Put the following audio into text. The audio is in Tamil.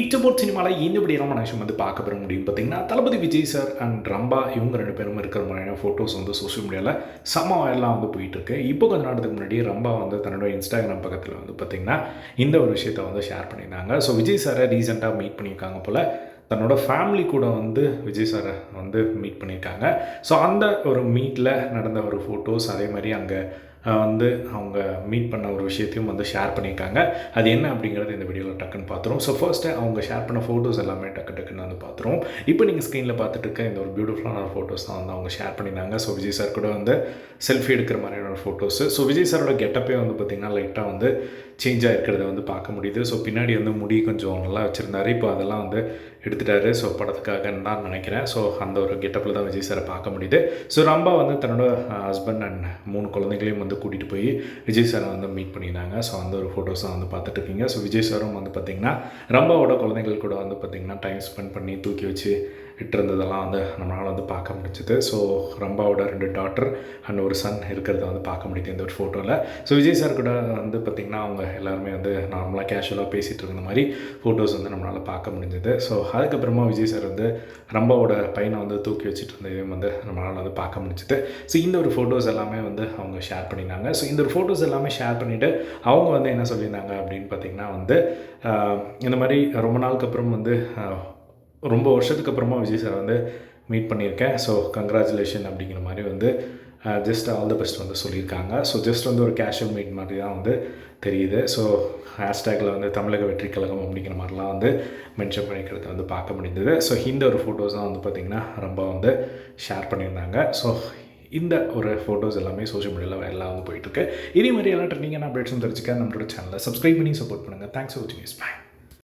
இச்சபோட் சினிமாவில் இந்த இப்படியான விஷயம் வந்து பார்க்க பெற முடியும் பார்த்தீங்கன்னா தளபதி விஜய் சார் அண்ட் ரம்பா இவங்க ரெண்டு பேரும் இருக்கிற மாதிரியான ஃபோட்டோஸ் வந்து சோஷியல் மீடியாவில் செம்ம எல்லாம் வந்து போயிட்டுருக்கு இப்போ கொஞ்ச நேரத்துக்கு முன்னாடி ரம்பா வந்து தன்னோட இன்ஸ்டாகிராம் பக்கத்தில் வந்து பார்த்திங்கன்னா இந்த ஒரு விஷயத்த வந்து ஷேர் பண்ணியிருந்தாங்க. ஸோ விஜய் சாரை ரீசெண்டாக மீட் பண்ணியிருக்காங்க போல் தன்னோட ஃபேமிலி கூட வந்து விஜய் சாரை வந்து மீட் பண்ணியிருக்காங்க. ஸோ அந்த ஒரு மீட்டில் நடந்த ஒரு ஃபோட்டோஸ் அதே மாதிரி அங்கே வந்து அவங்க மீட் பண்ண ஒரு விஷயத்தையும் வந்து ஷேர் பண்ணியிருக்காங்க. அது என்ன அப்படிங்கிறது இந்த வீடியோவில் டக்குன்னு பார்த்துருவோம். ஸோ ஃபர்ஸ்ட்டு அவங்க ஷேர் பண்ண ஃபோட்டோஸ் எல்லாமே டக்கு டக்குன்னு வந்து பார்த்துருவோம். இப்போ நீங்கள் ஸ்க்ரீனில் பார்த்துட்டு இருக்க இந்த ஒரு பியூட்டிஃபுல்லான ஒரு ஃபோட்டோஸ் தான் வந்து அவங்க ஷேர் பண்ணியிருந்தாங்க. ஸோ விஜய் சார் கூட வந்து செல்ஃபி எடுக்கிற மாதிரியான ஒரு ஃபோட்டோஸு ஸோ விஜய் சாரோட கெட்டப்பே வந்து பார்த்திங்கன்னா லைட்டாக வந்து சேஞ்ச் ஆகிருக்கிறத வந்து பார்க்க முடியுது. ஸோ பின்னாடி வந்து முடி கொஞ்சம் நல்லா வச்சுருந்தாரு. இப்போ அதெல்லாம் வந்து எடுத்துட்டாரு. ஸோ படத்துக்காக தான் நினைக்கிறேன். ஸோ அந்த ஒரு கெட்டப்பில் தான் விஜய் சாரை பார்க்க முடியுது. ஸோ ரம்பா வந்து தன்னோட ஹஸ்பண்ட் அண்ட் மூணு குழந்தைகளையும் வந்து கூட்டிகிட்டு போய் விஜய் சாரை வந்து மீட் பண்ணியிருந்தாங்க. ஸோ அந்த ஒரு ஃபோட்டோஸை வந்து பார்த்துட்டு இருக்கீங்க ஸோ விஜய் சாரும் வந்து பார்த்திங்கன்னா ரம்பாவோட குழந்தைகள் கூட வந்து பார்த்திங்கன்னா டைம் ஸ்பெண்ட் பண்ணி தூக்கி வச்சு இருந்ததெல்லாம் வந்து நம்மளால் வந்து பார்க்க முடிஞ்சுது. ஸோ ரம்பாவோட ரெண்டு டாட்டர் அண்ட் ஒரு சன் இருக்கிறத வந்து பார்க்க முடியுது இந்த ஒரு ஃபோட்டோவில் ஸோ விஜய் சார் கூட வந்து பார்த்திங்கன்னா அவங்க எல்லாருமே வந்து நார்மலாக கேஷுவலாக பேசிகிட்டு இருந்த மாதிரி ஃபோட்டோஸ் வந்து நம்மளால் பார்க்க முடிஞ்சது. ஸோ அதுக்கப்புறமா விஜய் சார் வந்து ரம்பாவோட பையனை வந்து தூக்கி வச்சுட்டு இருந்ததையும் வந்து நம்மளால் வந்து பார்க்க முடிஞ்சது. ஸோ இந்த ஒரு ஃபோட்டோஸ் எல்லாமே வந்து அவங்க ஷேர் பண்ணியிருந்தாங்க. ஸோ இந்த ஒரு ஃபோட்டோஸ் எல்லாமே ஷேர் பண்ணிவிட்டு அவங்க வந்து என்ன சொல்லியிருந்தாங்க அப்படின்னு பார்த்திங்கன்னா வந்து இந்த மாதிரி ரொம்ப நாளுக்கு அப்புறம் வந்து ரொம்ப வருஷத்துக்கு அப்புறமா விஜய் சார் வந்து மீட் பண்ணியிருக்கேன். ஸோ கங்க்ராச்சுலேஷன் அப்படிங்கிற மாதிரி வந்து ஜஸ்ட் ஆல் த பெஸ்ட் வந்து சொல்லியிருக்காங்க. ஸோ ஜஸ்ட் வந்து ஒரு கேஷுவல் மீட் மாதிரி தான் வந்து தெரியுது. ஸோ ஹேஷ்டேக்கில் வந்து தமிழக வெற்றி கழகம் அப்படிங்கிற மாதிரிலாம் வந்து மென்ஷன் பண்ணிக்கிறத வந்து பார்க்க முடிந்தது. ஸோ இந்த ஒரு ஃபோட்டோஸ் தான் வந்து பார்த்திங்கன்னா ரொம்ப வந்து ஷேர் பண்ணியிருந்தாங்க. ஸோ இந்த ஒரு ஃபோட்டோஸ் எல்லாமே சோஷியல் மீடியாவில் வைரலாக வந்து போயிட்டுருக்கு. இதே மாதிரி எல்லாம் ட்ரெண்டிங்கான அப்டேட்ஸும் தெரிஞ்சுக்க நம்மளோட சேனலை சப்ஸ்கிரைப் பண்ணி சப்போர்ட் பண்ணுங்கள் தேங்க்ஸ் ஃபார் வாட்சிங் இஸ் பை